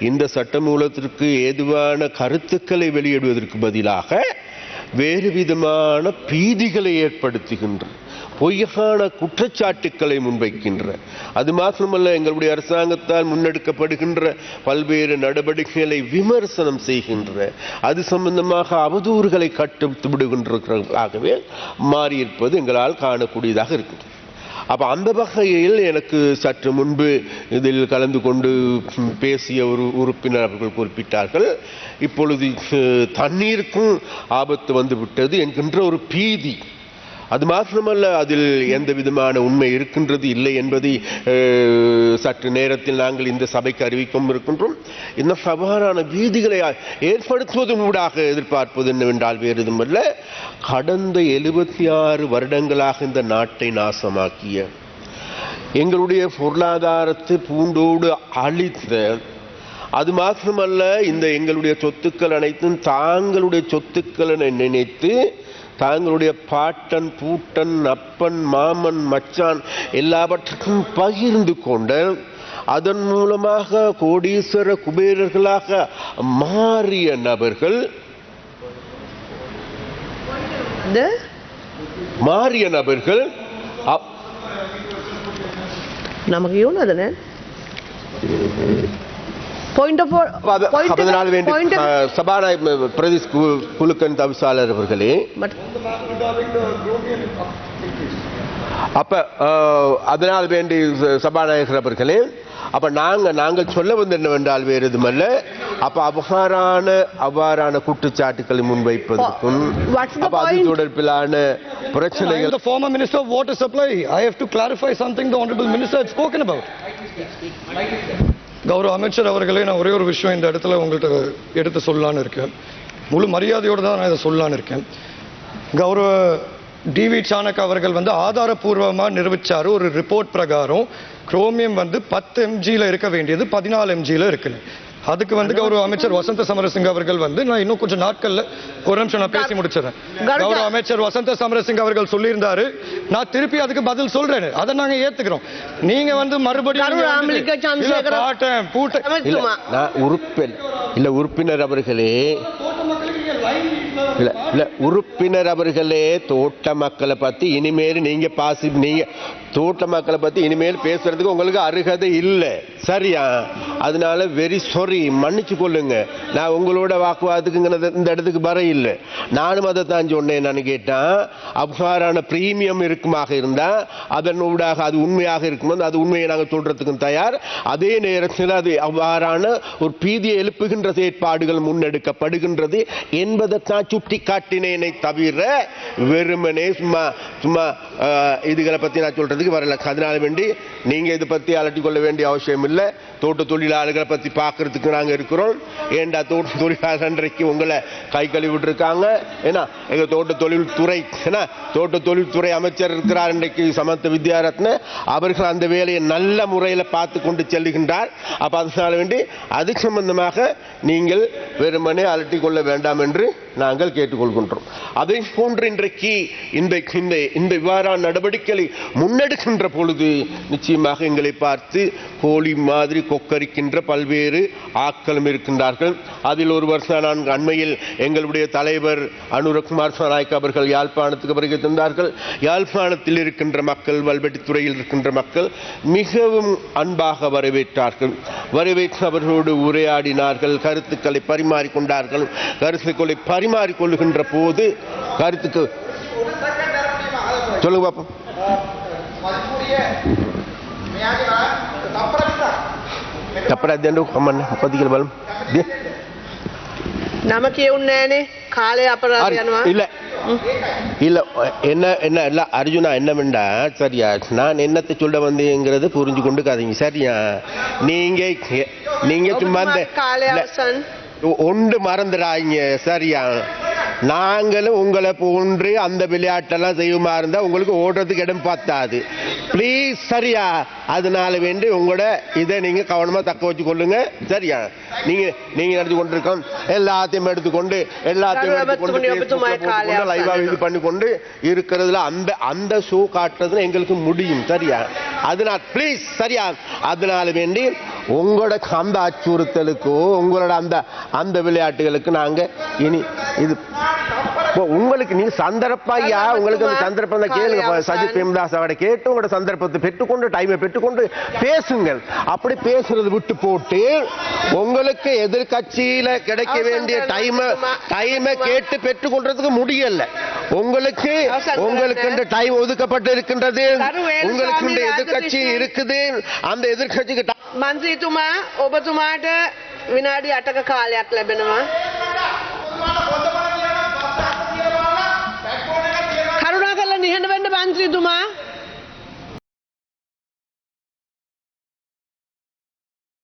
இந்த சட்டமூலத்திற்கு ஏதுவான கருத்துக்களை வெளியிடுவதற்கு பதிலாக வேறு விதமான பீதிகளை ஏற்படுத்துகின்ற பொய்யான குற்றச்சாட்டுக்களை முன்வைக்கின்ற அது மாத்திரமல்ல எங்களுடைய அரசாங்கத்தால் முன்னெடுக்கப்படுகின்ற பல்வேறு நடவடிக்கைகளை விமர்சனம் செய்கின்ற அது சம்பந்தமாக அவதூறுகளை கட்டு விடுகின்றதாகவே மாறியிருப்பது எங்களால் காணக்கூடியதாக இருக்குது அப்போ அந்த வகையில் எனக்கு சற்று முன்பு இதில் கலந்து கொண்டு பேசிய ஒரு உறுப்பினர்கள் குறிப்பிட்டார்கள். இப்பொழுது தண்ணீருக்கும் ஆபத்து வந்துவிட்டது என்கின்ற ஒரு பீதி. அது மாத்திரமல்ல அதில் எந்த விதமான உண்மை இருக்கின்றது இல்லை என்பதை சற்று நேரத்தில் நாங்கள் இந்த சபைக்கு அறிவிக்கும் இருக்கின்றோம். இந்த சவாலான வீதிகளை ஏற்படுத்துவதன் ஊடாக எதிர்பார்ப்பது என்னவென்றால் வேறு எதுவுமல்ல கடந்த எழுபத்தி ஆறு வருடங்களாக இந்த நாட்டை நாசமாக்கிய எங்களுடைய பொருளாதாரத்தை பூண்டோடு அழித்த அது மாத்திரமல்ல இந்த எங்களுடைய சொத்துக்கள் அனைத்தும் தாங்களுடைய சொத்துக்கள் என நினைத்து தாங்களுடைய பாட்டன் பூட்டன் அப்பன் மாமன் மச்சான் எல்லாவற்றுக்கும் பகிர்ந்து கொண்ட அதன் மூலமாக கோடீஸ்வர குபேரர்களாக மாறிய நபர்கள் மாறிய நபர்கள் நமக்கு எவ்வளோ அதன சபாநாயகர் பிரதி குலுக்கன் தவிசாளர் அவர்களே. அப்ப அதனால் வேண்டி சபாநாயகர் அவர்களே அப்ப நாங்க நாங்கள் சொல்ல வந்து என்னவென்றால் வேறு எதுமல்ல அப்ப அவ்வாறான அவ்வாறான குற்றச்சாட்டுகளை முன்வைப்பதற்கும் அது தொடர்பிலான பிரச்சனைகள் the former minister of water supply. I have to clarify something the honorable minister had spoken about. கௌரவ அமைச்சர் அவர்களே நான் ஒரே ஒரு விஷயம் இந்த இடத்துல உங்கள்கிட்ட எடுத்து சொல்லலான்னு இருக்கேன். முழு மரியாதையோடு தான் நான் இதை சொல்லலான்னு இருக்கேன். கௌரவ டிவி சாணக் அவர்கள் வந்து ஆதாரபூர்வமாக நிரூபித்தார் ஒரு ரிப்போர்ட் பிரகாரம் குரோமியம் வந்து பத்து எம்ஜியில் இருக்க வேண்டியது பதினாலு எம்ஜியில் இருக்குன்னு. அதுக்கு வந்து கௌரவ அமைச்சர் வசந்த சமரசிங்க அவர்கள் வந்து நான் இன்னும் கொஞ்சம் நாட்கள்ல ஒரு நிமிஷம் நான் பேசி முடிச்சிடறேன். கௌரவ அமைச்சர் வசந்த சமரசிங்க அவர்கள் சொல்லியிருந்தாரு. நான் திருப்பி அதுக்கு பதில் சொல்றேன். அதை நாங்க ஏத்துக்கிறோம். நீங்க வந்து மறுபடியும் பாட்டேன் பூட்ட உறுப்பினர் இல்ல உறுப்பினர் அவர்களே இல்லை இல்லை உறுப்பினர் அவர்களே தோட்ட மக்களை பத்தி இனிமேல் நீங்க பாசி நீங்க தோட்ட மக்களை பத்தி இனிமேல் பேசுறதுக்கு உங்களுக்கு அருகதை இல்லை. சரியா? அதனால வெரி சாரி மன்னிச்சு கொள்ளுங்க. நான் உங்களோட வாக்குவாதத்துக்குங்கிறது இந்த- இடத்துக்கு வர இல்லை. நானும் அதை தான் சொன்னேன் நான் கேட்டேன் அவ்வாறான பிரீமியம் இருக்குமாக இருந்தா அதன் ஊடாக அது உண்மையாக இருக்கும்போது அது உண்மையை நாங்கள் சொல்றதுக்கும் தயார். அதே நேரத்தில் அது அவ்வாறான ஒரு பீதியை எழுப்புகின்ற செயற்பாடுகள் முன்னெடுக்கப்படுகின்றது என்பதைத்தான் சுட்டி காட்டினேனை தவிர வெறுமனே சும்மா சும்மா இதுகளை பற்றி நான் சொல்கிறதுக்கு வரல. அதனால வேண்டி நீங்கள் இதை பற்றி அலட்டிக் கொள்ள வேண்டிய அவசியம் இல்லை. தோட்ட தொழிலாளர்களை பற்றி பார்க்குறதுக்கு நாங்கள் இருக்கிறோம். ஏண்டா தோட்ட தொழிலாளர் அன்றைக்கு உங்களை கை கழுவிட்டு இருக்காங்க ஏன்னா எங்கள் தோட்ட தொழில்துறை ஏன்னா தோட்ட தொழில்துறை அமைச்சர் இருக்கிறார் இன்றைக்கு சமத்த வித்யாரத்ன. அவர்கள் அந்த வேலையை நல்ல முறையில் பார்த்து கொண்டு செல்லுகின்றார் அப்போ அதனால வேண்டி அது சம்பந்தமாக நீங்கள் வெறுமனே அலட்டிக் கொள்ள வேண்டாம் என்று நாங்கள் கேட்டுக்கொள்கின்றோம். அதை போன்று இன்றைக்கு இந்த இந்த இந்த இவ்வாறான நடவடிக்கைகளை முன்னெடுக்கின்ற பொழுது நிச்சயமாக எங்களை பார்த்து கோழி மாதிரி கொக்கரிக்கின்ற பல்வேறு ஆட்களும் இருக்கின்றார்கள். அதில் ஒரு வருஷம் நான் அண்மையில் எங்களுடைய தலைவர் அனுரகுமார் நாயக் அவர்கள் யாழ்ப்பாணத்துக்கு வருகை தந்தார்கள். யாழ்ப்பாணத்தில் இருக்கின்ற மக்கள் வல்வெட்டித்துறையில் இருக்கின்ற மக்கள் மிகவும் அன்பாக வரவேற்றார்கள். வரவேற்று அவர்களோடு உரையாடினார்கள் கருத்துக்களை பரிமாறிக்கொண்டார்கள் கருத்துக்களை பரிமாறிக்கொள்ளுகின்ற போது கருத்துக்கு சொல்லுங்க பாப்போம் තපරක් දෙන්න කමන්න මොකද කියලා බලමු. දී. නම කියවුන්නේ නෑනේ කාලය අපරාධ හරි. යනවා இல்ல இல்ல என்ன என்ன இல்ல அர்ஜுனா என்னவெண்டா சரியா நான் என்னத்தை சொல்ல வந்தேங்கிறது புரிஞ்சு கொண்டு கதைங்க சரியா நீங்க நீங்க சும்மா இந்த කාලය இல்ல, අවසන් ஒன்று மறந்துடாங்க சரியா? நாங்களும் உங்களை போன்று அந்த விளையாட்டெல்லாம் செய்யுமா இருந்தால் உங்களுக்கு ஓடுறதுக்கு இடம் பத்தாது. ப்ளீஸ் சரியா? அதனால வேண்டி உங்களோட இதை நீங்க கவனமா தக்க வச்சு கொள்ளுங்க சரியா? நீங்க நீங்க நடத்தி கொண்டிருக்கோம் எல்லாத்தையும் எடுத்துக்கொண்டு எல்லாத்தையும் எடுத்துக்கொண்டு ஆ இது பண்ணி கொண்டு இருக்கிறதுல அந்த அந்த ஷோ காட்டுறதுல எங்களுக்கு முடியும். சரியா? அதனால் ப்ளீஸ் சரியா? அதனால வேண்டி உங்களோட அந்த அச்சுறுத்தலுக்கோ உங்களோட அந்த அந்த விளையாட்டுகளுக்கு நாங்க இனி இது உங்களுக்கு நீங்க சந்தர்ப்பம் ஐயா உங்களுக்கு அந்த சந்தர்ப்பம் தான் கேளுங்க இப்ப சஜித் பிரேமதாஸ் அவரை கேட்டு உங்களோட சந்தர்ப்பத்தை பெற்றுக்கொண்டு டைமை பெற்றுக்கொண்டு பேசுங்கள் அப்படி பேசுறது விட்டு போட்டு உங்களுக்கு எதிர்கட்சியில கிடைக்க வேண்டிய டைமை டைமை கேட்டு பெற்றுக்கொள்றதுக்கு முடியல உங்களுக்கு உங்களுக்கு டைம் ஒதுக்கப்பட்டு இருக்கின்றது உங்களுக்கு எதிர்கட்சி இருக்குது அந்த எதிர்கட்சிக்கு මන්ත්‍රීතුමා ඔබතුමාට විනාඩි අටක කාලයක් ලැබෙනවා